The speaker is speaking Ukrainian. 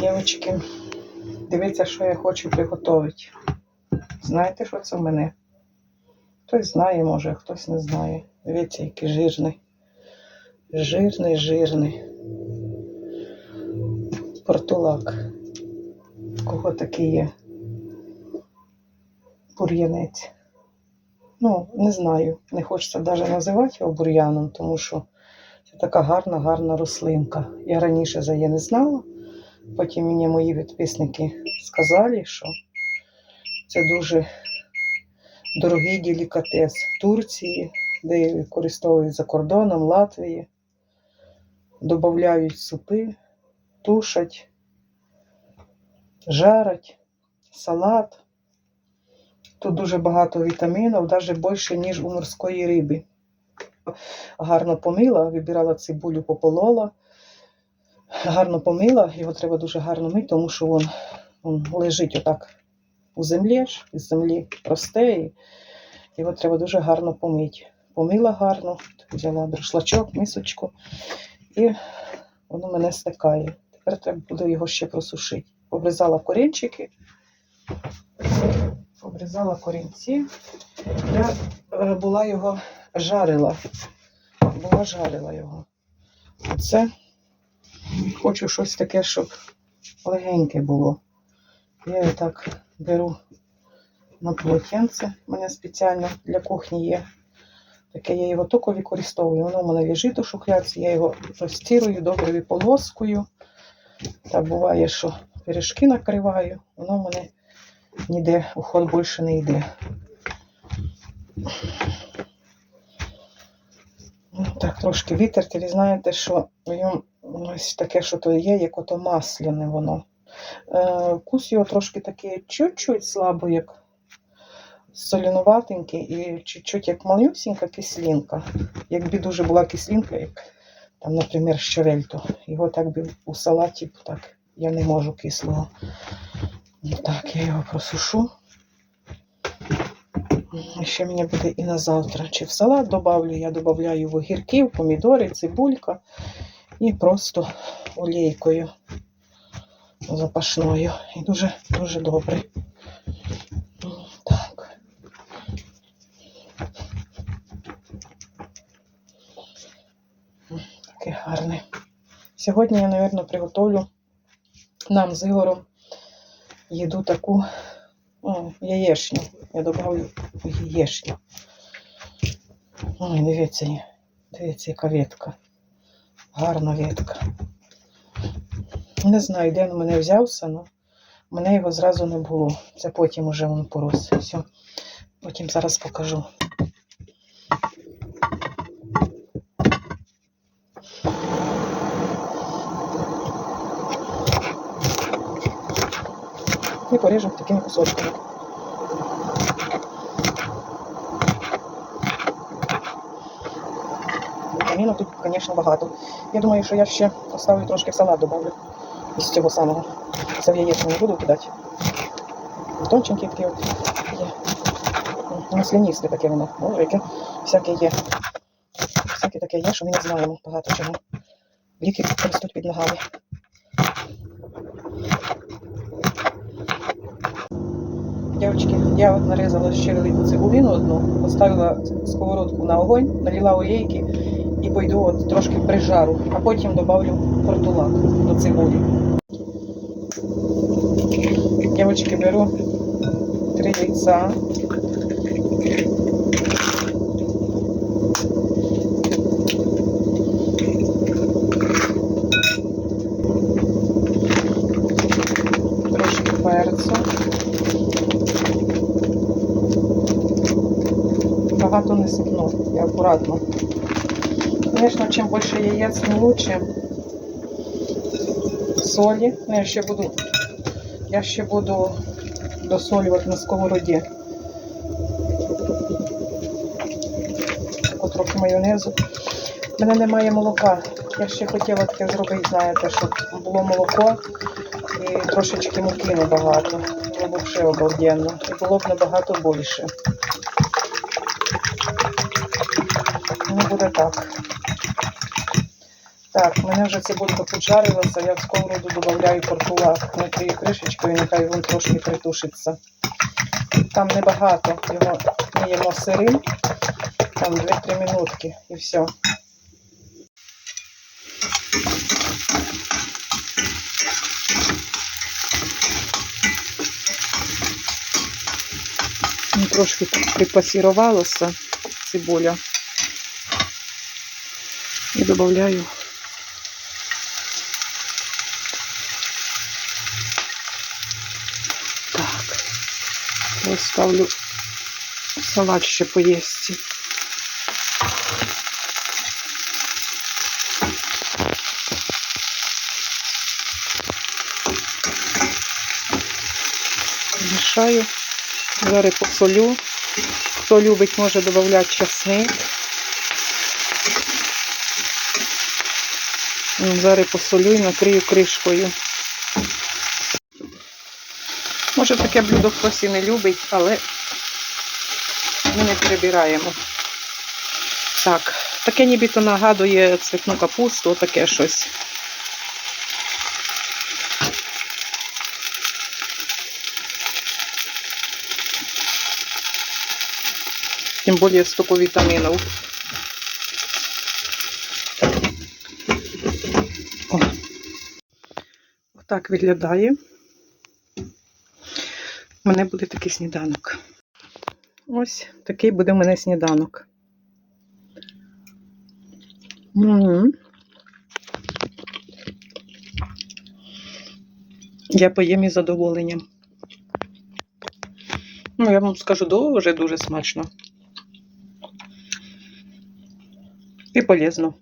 Дівчатки, дивіться, що я хочу приготувати. Знаєте, що це в мене? Хтось знає, може, хтось не знає. Дивіться, який жирний. Жирний, жирний. Портулак. Кого такий є? Бур'янець. Ну, не знаю. Не хочеться навіть називати його бур'яном, тому що це така гарна, гарна рослинка. Я раніше за її не знала. Потім мені мої підписники сказали, що це дуже дорогий делікатес Турції, де використовують за кордоном, Латвії. Додають супи, тушать, жарять, салат. Тут дуже багато вітамінів, навіть більше, ніж у морської риби. Гарно помила, вибирала цибулю, пополола. Гарно помила, його треба дуже гарно мити, тому що він, він лежить отак у землі, із землі росте, і його треба дуже гарно помити. Помила гарно, взяла друшлачок, мисочку, і воно мене стикає. Тепер треба буде його ще просушити. Обрізала корінчики, обрізала корінці. Я е, була його жарила. Була жарила його. Оце хочу щось таке, щоб легеньке було. Я його так беру на полотенце. У мене спеціально для кухні є. Таке я його тільки використовую. Воно в мене лежить у шухляці, я його розтірую, добре виполоскую. Та буває, що пиріжки накриваю, воно в мене ніде уход більше не йде. Ну, Так, трошки витерти. Ви знаєте, що в ньому ось таке, що то є, як ото масляне воно. Е, вкус його трошки такий чуть-чуть слабо, як солінуватенький і чуть-чуть як малюсінька кислинка. Якби дуже була кислинка, як там, наприклад, щавель, то його так би у салаті так я не можу кислого. Так, я його просушу. Ще мені буде і на завтра. Чи в салат добавлю, я додаю огірків, помідори, цибулька і просто олійкою запашною. І дуже дуже добре. Так. Такий гарний. Сьогодні я, мабуть, приготовлю нам з Ігорем їду таку о, яєчню. Я добавлю яєчню. Ой, дивіться, дивіться, яка ветка. Гарна ветка. Не знаю, де він мене взявся, але в мене його зразу не було. Це потім уже він порос. Все. Потім зараз покажу. І поріжу такими кусочками. Вітаміну тут, звісно, багато. Я думаю, що я ще поставлю трошки салат добавлю із цього самого. Це в яєчню не буду кидати. Тонченькі такі от є. Масляністе таке воно. Боже, яке всяке є. Всяке таке є, що ми не знаємо багато чого. Ліки ростуть під ногами. Дівчатки, я от нарізала ще цибулину одну, поставила сковородку на огонь, налила олійки і пойду от трошки прижару, а потім добавлю портулак до цибулі. Дівчатки, беру три яйця. Багато не сипну, я акуратно. Звісно, чим більше яєць, тим лучше. Солі. Ну, я ще буду, я ще буду досолювати на сковороді. Таку трохи майонезу. У мене немає молока. Я ще хотіла таке зробити, знаєте, щоб було молоко і трошечки муки небагато. Було б ще обалденно. І було б набагато більше. Ну, буде так. Так, мене вже цибулька поджарилася, я в сковороду додаю портулак, накрию кришечкою, нехай він трошки притушиться. Там небагато, його ми сирим, там 2-3 минутки і все. Ну, Трошки припасірувалося цибуля. І додаю Так. Поставлю салат ще поїсти. Мішаю. Зараз посолю. Хто любить, може додати часник. Зараз посолю і накрию кришкою. Може таке блюдо хтось і не любить, але ми не перебираємо. Так, таке нібито нагадує цвітну капусту, таке щось. Тим більше стільки вітамінів. О. Отак виглядає. Мене буде такий сніданок. Ось такий буде у мене сніданок. М. Я поїм із задоволенням. Ну, я вам скажу, дуже дуже смачно. І полезно.